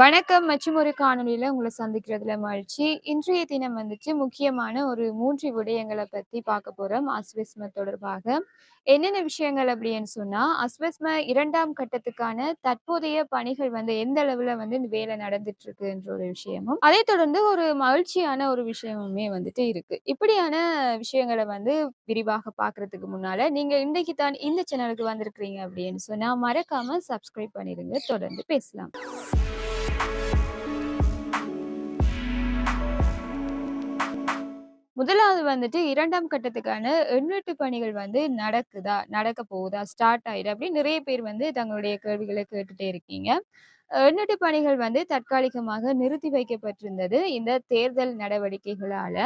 வணக்கம் மற்றும் ஒரு காணொலியில உங்களை சந்திக்கிறதுல மகிழ்ச்சி. இன்றைய தினம் வந்துட்டு முக்கியமான ஒரு மூன்று விடயங்களை பத்தி பார்க்க போறோம். அஸ்வஸ்ம தொடர்பாக. என்னென்ன விஷயங்கள் அப்படின்னு சொன்னா, அஸ்வஸ்ம இரண்டாம் கட்டத்துக்கான தற்போதைய பணிகள் வந்து எந்த அளவுல வந்து இந்த வேலை நடந்துட்டு இருக்குன்ற ஒரு விஷயமும், அதை தொடர்ந்து ஒரு மகிழ்ச்சியான ஒரு விஷயமுமே வந்துட்டு இருக்கு. இப்படியான விஷயங்கள வந்து விரிவாக பார்க்கறதுக்கு முன்னால, நீங்க இன்றைக்கு தான் இந்த சேனலுக்கு வந்திருக்கிறீங்க அப்படின்னு சொன்னா, மறக்காம சப்ஸ்கிரைப் பண்ணிருங்க தொடர்ந்து பேசலாம். முதலாவது வந்துட்டு இரண்டாம் கட்டத்துக்கான எண்ணீட்டு பணிகள் வந்து நடக்குதா? நடக்க போகுதா? ஸ்டார்ட் ஆயிடு அப்படின்னு நிறைய பேர் வந்து தங்களுடைய கேள்விகளை கேட்டுட்டே இருக்கீங்க. எண்ணீட்டு பணிகள் வந்து தற்காலிகமாக நிறுத்தி வைக்கப்பட்டிருந்தது. இந்த தேர்தல் நடவடிக்கைகளால.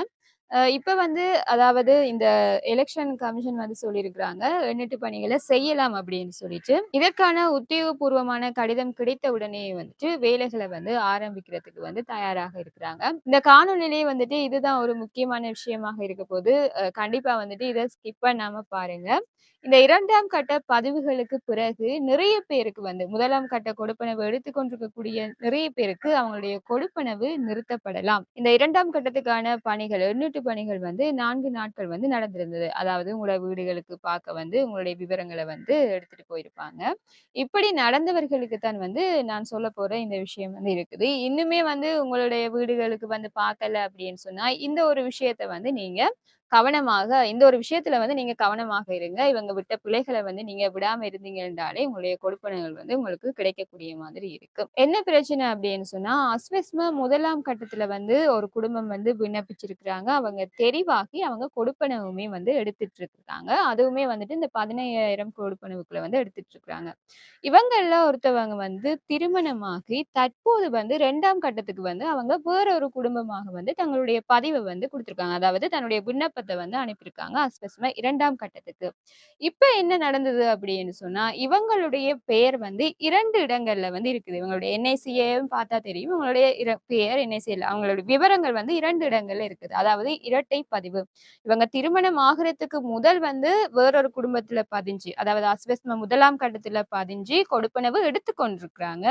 இப்ப வந்து அதாவது இந்த எலெக்ஷன் கமிஷன் வந்து சொல்லியிருக்கிறாங்க. எண்ணீட்டு பணிகளை செய்யலாம் அப்படின்னு சொல்லிட்டு. இதற்கான உத்தியோகபூர்வமான கடிதம் கிடைத்த உடனே வந்துட்டு வேலைகளை வந்து ஆரம்பிக்கிறதுக்கு வந்து தயாராக இருக்கிறாங்க. இந்த காணொளியிலேயே வந்துட்டு இதுதான் ஒரு முக்கியமான விஷயமாக இருக்க போது கண்டிப்பா வந்துட்டு இதை ஸ்கிப் பண்ணாம பாருங்க. இந்த இரண்டாம் கட்ட பதிவுகளுக்கு பிறகு நிறைய பேருக்கு வந்து முதலாம் கட்ட கொடுப்பனவு எடுத்துக்கொண்டிருக்கக்கூடிய நிறைய பேருக்கு அவங்களுடைய கொடுப்பனவு நிறுத்தப்படலாம். இந்த இரண்டாம் கட்டத்துக்கான பணிகள், எண்ணூட்டு பணிகள் வந்து நான்கு நாட்கள் வந்து நடந்திருந்தது. அதாவது உங்களோட வீடுகளுக்கு பார்க்க வந்து உங்களுடைய விவரங்களை வந்து எடுத்துட்டு போயிருப்பாங்க. இப்படி நடந்தவர்களுக்கு தான் வந்து நான் சொல்ல போற இந்த விஷயம் வந்து இருக்குது. இன்னுமே வந்து உங்களுடைய வீடுகளுக்கு வந்து பார்க்கல அப்படின்னு சொன்னா, இந்த ஒரு விஷயத்த வந்து நீங்க கவனமாக இந்த ஒரு விஷயத்துல வந்து நீங்க கவனமாக இருங்க. இவங்க விட்ட பிள்ளைகளை வந்து நீங்க விடாம இருந்தீங்க என்றாலே, உங்களுடைய கொடுப்பனவுகள் வந்து உங்களுக்கு கிடைக்கக்கூடிய மாதிரி இருக்கும். என்ன பிரச்சனை அப்படின்னு சொன்னா, அஸ்வஸ்ம முதலாம் கட்டத்துல வந்து ஒரு குடும்பம் வந்து விண்ணப்பிச்சிருக்கிறாங்க. அவங்க தெரிவாகி அவங்க கொடுப்பனவுமே வந்து எடுத்துட்டு இருக்காங்க. அதுவுமே வந்துட்டு இந்த 15,000 கொடுப்பனவுக்குள்ள வந்து எடுத்துட்டு இருக்கிறாங்க இவங்கள ஒருத்தவங்க வந்து திருமணமாகி தற்போது வந்து ரெண்டாம் கட்டத்துக்கு வந்து அவங்க வேற ஒரு குடும்பமாக வந்து தங்களுடைய பதிவை வந்து கொடுத்துருக்காங்க அதாவது தன்னுடைய விண்ணப்ப விண்ணப்பத்தை வந்து அனுப்பியிருக்காங்க. அஸ்பெஸ்மா இரண்டாம் கட்டத்துக்கு. இப்ப என்ன நடந்தது அப்படின்னு சொன்னா, இவங்களுடைய பெயர் வந்து இரண்டு இடங்கள்ல வந்து இருக்குது. இவங்களுடைய என்ஐசியும் பார்த்தா தெரியும். இவங்களுடைய பெயர் என்ஐசியில் அவங்களுடைய விவரங்கள் வந்து இரண்டு இடங்கள்ல இருக்குது. அதாவது இரட்டை பதிவு. இவங்க திருமணம் ஆகிறதுக்கு முதல் வந்து வேறொரு குடும்பத்துல பதிஞ்சு, அதாவது அஸ்வஸ்ம முதலாம் கட்டத்துல பதிஞ்சு கொடுப்பனவு எடுத்துக் கொண்டிருக்கிறாங்க.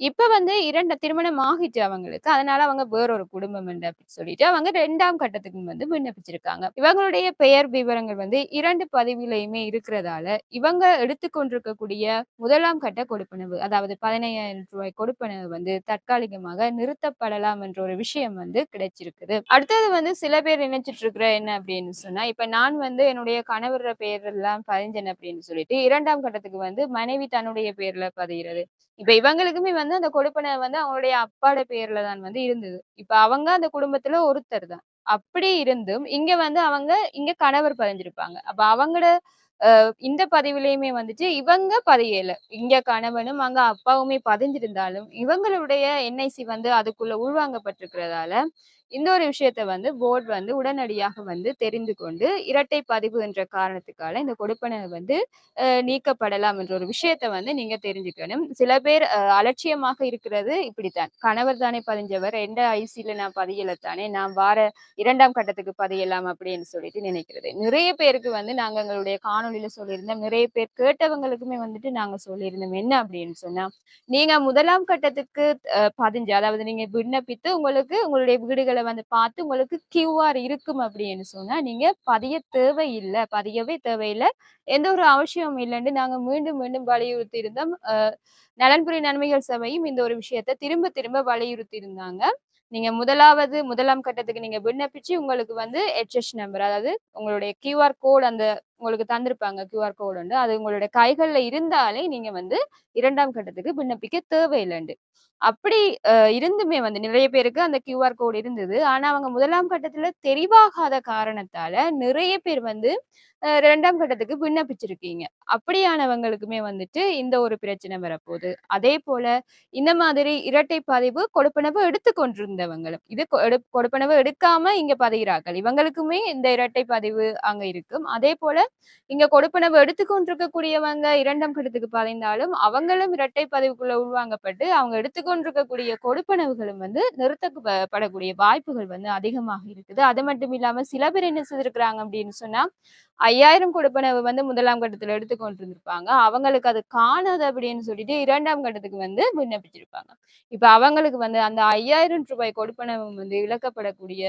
இப்ப வந்து இரண்டு திருமணம் ஆகிட்டு அவங்களுக்கு. அதனால அவங்க வேறொரு குடும்பம் என்று சொல்லிட்டு அவங்க ரெண்டாம் கட்டத்துக்கு வந்து விண்ணப்பிச்சிருக்காங்க. இவங்களுடைய பெயர் விவரங்கள் வந்து இரண்டு பதிவிலையுமே இருக்கிறதால, இவங்க எடுத்துக்கொண்டிருக்கக்கூடிய முதலாம் கட்ட கொடுப்பனவு, அதாவது பதினையாயிரம் ரூபாய் கொடுப்பனவு வந்து தற்காலிகமாக நிறுத்தப்படலாம் என்ற ஒரு விஷயம் வந்து கிடைச்சிருக்குது. அடுத்தது வந்து சில பேர் நினைச்சிட்டு இருக்கிற என்ன அப்படின்னு சொன்னா, இப்ப நான் வந்து என்னுடைய கணவர பெயர் எல்லாம் பதிஞ்சேன் அப்படின்னு சொல்லிட்டு இரண்டாம் கட்டத்துக்கு வந்து மனைவி தன்னுடைய பேர்ல பதிகிறது. இப்ப இவங்களுக்குமே வந்து அந்த கொடுப்பனவு வந்து அவங்களுடைய அப்பாட பேர்ல தான் வந்து இருந்தது. இப்ப அவங்க அந்த குடும்பத்துல ஒருத்தர் தான். அப்படி இருந்தும், இங்க வந்து அவங்க இங்க கணவர் பதிஞ்சிருப்பாங்க. அப்ப அவங்களோட இந்த பதிவுலையுமே வந்துட்டு இவங்க பதியல. இங்க கணவனும், அங்க அப்பாவுமே பதிஞ்சிருந்தாலும், இவங்களுடைய என்ஐசி வந்து அதுக்குள்ள உள்வாங்கப்பட்டிருக்கிறதால, இந்த ஒரு விஷயத்த வந்து போர்டு வந்து உடனடியாக வந்து தெரிந்து கொண்டு, இரட்டை பதிவு என்ற காரணத்துக்கால இந்த கொடுப்பனவு வந்து நீக்கப்படலாம் என்ற ஒரு விஷயத்த வந்து நீங்க தெரிஞ்சுக்கணும். சில பேர் அலட்சியமாக இருக்கிறது இப்படித்தான். கணவர் தானே பதிஞ்சவர், எந்த ஐசில நான் பதியல தானே, நான் வார இரண்டாம் கட்டத்துக்கு பதியலாம் அப்படின்னு சொல்லிட்டு நினைக்கிறது. நிறைய பேருக்கு வந்து நாங்கள் எங்களுடைய காணொளியில சொல்லியிருந்தோம். நிறைய பேர் கேட்டவங்களுக்குமே வந்துட்டு நாங்க சொல்லியிருந்தோம். என்ன அப்படின்னு சொன்னா, நீங்க முதலாம் கட்டத்துக்கு பதிஞ்சு, அதாவது நீங்க விண்ணப்பித்து உங்களுக்கு உங்களுடைய வீடுகளை வந்து பார்த்து உங்களுக்கு கியூஆர் இருக்கும் அப்படின்னு சொன்னா, நீங்க பதிய தேவையில்ல. பதியவே தேவையில்ல. எந்த ஒரு அவசியமும் இல்லைன்னு நாங்க மீண்டும் மீண்டும் வலியுறுத்தி இருந்தோம். நலன்புரி நன்மைகள் சபையும் இந்த ஒரு விஷயத்த திரும்ப திரும்ப வலியுறுத்தி இருந்தாங்க. நீங்க முதலாவது முதலாம் கட்டத்துக்கு நீங்க விண்ணப்பிச்சு உங்களுக்கு வந்து ஹெச்எஸ் நம்பர் அதாவது உங்களுடைய கியூஆர் கோட் அந்த உங்களுக்கு தந்திருப்பாங்க கியூஆர் கோடு வந்து அது உங்களுடைய கைகள்ல இருந்தாலே நீங்க வந்து இரண்டாம் கட்டத்துக்கு விண்ணப்பிக்க தேவையில்லைண்டு அப்படி இருந்துமே வந்து நிறைய பேருக்கு அந்த கியூஆர் கோடு இருந்தது. ஆனா அவங்க முதலாம் கட்டத்துல தெரிவாகாத காரணத்தால நிறைய பேர் வந்து இரண்டாம் கட்டத்துக்கு விண்ணப்பிச்சிருக்கீங்க. அப்படியானவங்களுக்குமே வந்துட்டு இந்த ஒரு பிரச்சனை வரப்போகுது அதே போல இந்த மாதிரி இரட்டை பதிவு கொடுப்பனவு எடுத்துக்கொண்டிருந்தவங்களும் இது கொ எடு கொடுப்பனவு எடுக்காம இங்க பதிகிறார்கள். இவங்களுக்குமே இந்த இரட்டை பதிவு அங்க இருக்கும். அதே போல இங்க கொடுப்பனவு எடுத்துக் கொண்டிருக்கக்கூடியவங்க இரண்டாம் கட்டத்துக்கு பதிந்தாலும், அவங்களும் இரட்டை பதிவுக்குள்ள உள்வாங்கப்பட்டு அவங்க எடுத்துக்கொண்டிருக்கக்கூடிய கொடுப்பனவுகளும் வந்து நிறுத்தப்படக்கூடிய வாய்ப்புகள் வந்து அதிகமாக இருக்குது. அது மட்டும் இல்லாம சில பேர் என்ன செய்திருக்கிறாங்க அப்படின்னு சொன்னா ஐயாயிரம் கொடுப்பனவு வந்து முதலாம் கட்டத்துல எடுத்துக்கொண்டிருந்திருப்பாங்க. அவங்களுக்கு அது காணாது அப்படின்னு சொல்லிட்டு இரண்டாம் கட்டத்துக்கு வந்து விண்ணப்பிச்சிருப்பாங்க. இப்ப அவங்களுக்கு வந்து அந்த ஐயாயிரம் ரூபாய் கொடுப்பனவு வந்து இழக்கப்படக்கூடிய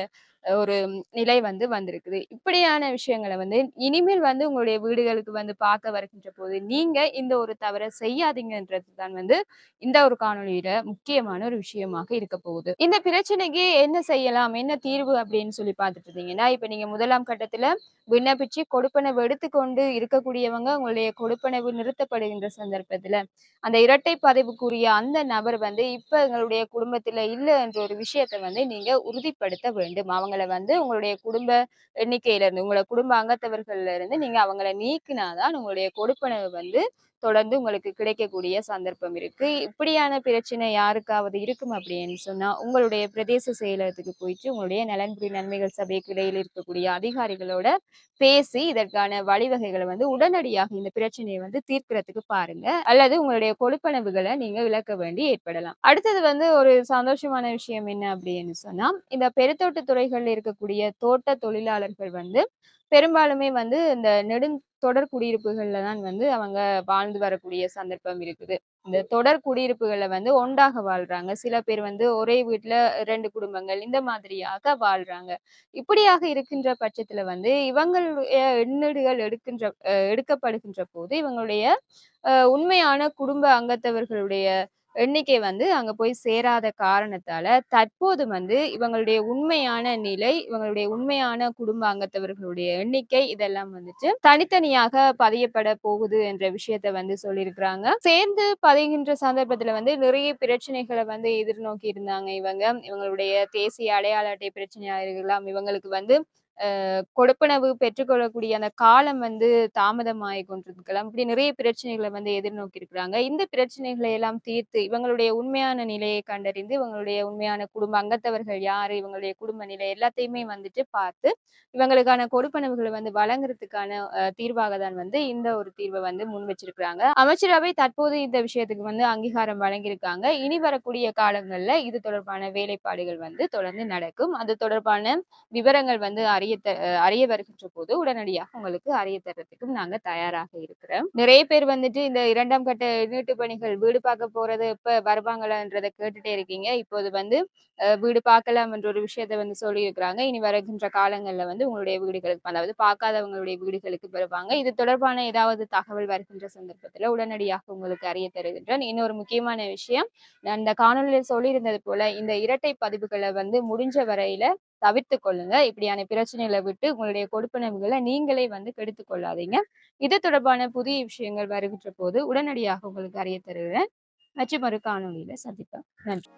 ஒரு நிலை வந்து வந்திருக்குது. இப்படியான விஷயங்களை வந்து இனிமேல் வந்து உங்களுடைய வீடுகளுக்கு வந்து பார்க்க வருகின்ற போது நீங்க இந்த ஒரு தவறை செய்யாதீங்கன்றது தான் வந்து இந்த ஒரு காணொலியில முக்கியமான ஒரு விஷயமாக இருக்க போகுது. இந்த பிரச்சனைக்கு என்ன செய்யலாம் என்ன தீர்வு அப்படின்னு சொல்லி பார்த்துட்டு இருந்தீங்கன்னா இப்ப நீங்க முதலாம் கட்டத்துல விண்ணப்பிச்சு கொடுப்பனவு எடுத்துக்கொண்டு இருக்கக்கூடியவங்க உங்களுடைய கொடுப்பனவு நிறுத்தப்படுகின்ற சந்தர்ப்பத்துல அந்த இரட்டை பதவிக்குரிய அந்த நபர் வந்து இப்ப எங்களுடைய குடும்பத்துல இல்லை என்ற ஒரு விஷயத்த வந்து நீங்க உறுதிப்படுத்த வேண்டும். அவங்கள வந்து உங்களுடைய குடும்ப எண்ணிக்கையில இருந்து உங்களோட குடும்ப அங்கத்தவர்கள்ல இருந்து நீங்க அவங்கள நீக்கினாதான் உங்களுடைய கொடுப்பனவு வந்து தொடர்ந்து உங்களுக்கு கிடைக்கக்கூடிய சந்தர்ப்பம் இருக்கு. இப்படியான பிரச்சனை யாருக்காவது இருக்கும் அப்படின்னு சொன்னா உங்களுடைய பிரதேச செயலகத்துக்கு போயிட்டு உங்களுடைய நலன்புரி நன்மைகள் சபைக்கு இடையில் இருக்கக்கூடிய அதிகாரிகளோட பேசி இதற்கான வழிவகைகளை வந்து உடனடியாக இந்த பிரச்சனையை வந்து தீர்க்கிறதுக்கு பாருங்க. அல்லது உங்களுடைய கொடுப்பனவுகளை நீங்க இழக்க வேண்டி ஏற்படலாம். அடுத்தது வந்து ஒரு சந்தோஷமான விஷயம் என்ன அப்படின்னு சொன்னா இந்த பெருத்தோட்ட துறைகளில் இருக்கக்கூடிய தோட்ட தொழிலாளர்கள் வந்து பெரும்பாலுமே வந்து இந்த நெடுந் தொடர் குடியிருப்புகள்ல தான் வந்து அவங்க வாழ்ந்து வரக்கூடிய சந்தர்ப்பம் இருக்குது. இந்த தொடர் குடியிருப்புகள்ல வந்து ஒன்றாக வாழ்றாங்க. சில பேர் வந்து ஒரே வீட்டுல ரெண்டு குடும்பங்கள் இந்த மாதிரியாக வாழ்றாங்க. இப்படியாக இருக்கின்ற பட்சத்துல வந்து இவங்களுடைய எண்ணீடுகள் எடுக்கின்ற எடுக்கப்படுகின்ற போது இவங்களுடைய உண்மையான குடும்ப அங்கத்தவர்களுடைய எண்ணிக்கை வந்து அங்க போய் சேராத காரணத்தால தற்போது வந்து இவங்களுடைய உண்மையான நிலை இவங்களுடைய உண்மையான குடும்ப அங்கத்தவர்களுடைய எண்ணிக்கை இதெல்லாம் வந்துட்டு தனித்தனியாக பதியப்பட போகுது என்ற விஷயத்த வந்து சொல்லியிருக்கிறாங்க. சேர்ந்து பதிகின்ற சந்தர்ப்பத்துல வந்து நிறைய பிரச்சனைகளை வந்து எதிர்நோக்கி இருந்தாங்க இவங்க. இவங்களுடைய தேசிய அடையாள அட்டை பிரச்சனையா இருக்கலாம் இவங்களுக்கு வந்து கொடுப்பனவு பெற்றுக்கொள்ளக்கூடிய அந்த காலம் வந்து தாமதமாகி கொண்டிருக்கலாம் இப்படி நிறைய பிரச்சனைகளை வந்து எதிர்நோக்கி இருக்கிறாங்க இந்த பிரச்சனைகளை எல்லாம் தீர்த்து இவங்களுடைய உண்மையான நிலையை கண்டறிந்து இவங்களுடைய உண்மையான குடும்ப அங்கத்தவர்கள் யாரு இவங்களுடைய குடும்ப நிலை எல்லாத்தையுமே வந்துட்டு பார்த்து இவங்களுக்கான கொடுப்பனவுகளை வந்து வழங்குறதுக்கான தீர்வாக தான் வந்து இந்த ஒரு தீர்வை வந்து முன் வச்சிருக்கிறாங்க. அமைச்சரவை தற்போது இந்த விஷயத்துக்கு வந்து அங்கீகாரம் வழங்கியிருக்காங்க. இனி வரக்கூடிய காலங்கள்ல இது தொடர்பான வேலைப்பாடுகள் வந்து தொடர்ந்து நடக்கும். அது தொடர்பான விவரங்கள் வந்து அறி அறிய அறிய வருகின்ற போது உடனடியாக உங்களுக்கு அறிய தர்றதுக்கும் நாங்க தயாராக இருக்கிறோம். நிறைய பேர் வந்துட்டு இந்த இரண்டாம் கட்ட நீட்டு பணிகள் வீடு பார்க்க போறது எப்ப வருவாங்களான்றதை கேட்டுட்டே இருக்கீங்க. இப்போது வந்து வீடு பார்க்கலாம் என்ற ஒரு விஷயத்த வந்து சொல்லி இருக்கிறாங்க இனி வருகின்ற காலங்கள்ல வந்து உங்களுடைய வீடுகளுக்கு அதாவது பார்க்காதவங்களுடைய வீடுகளுக்கு வருவாங்க. இது தொடர்பான ஏதாவது தகவல் வருகின்ற சந்தர்ப்பத்துல உடனடியாக உங்களுக்கு அறிய தருகின்றேன். இன்னொரு முக்கியமான விஷயம் நான் இந்த காணொலியில் சொல்லியிருந்தது போல இந்த இரட்டை பதிவுகளை வந்து முடிஞ்ச வரையில தவிர்த்து கொள்ளுங்க. இப்படியான பிரச்சனைகளை விட்டு உங்களுடைய கொடுப்பனவுகளை நீங்களே வந்து கெடுத்து கொள்ளாதீங்க. இது தொடர்பான புதிய விஷயங்கள் வருகின்ற போது உடனடியாக உங்களுக்கு அறிய தருகிறேன். மற்றும் ஒரு காணொலியில சந்திப்பேன் நன்றி.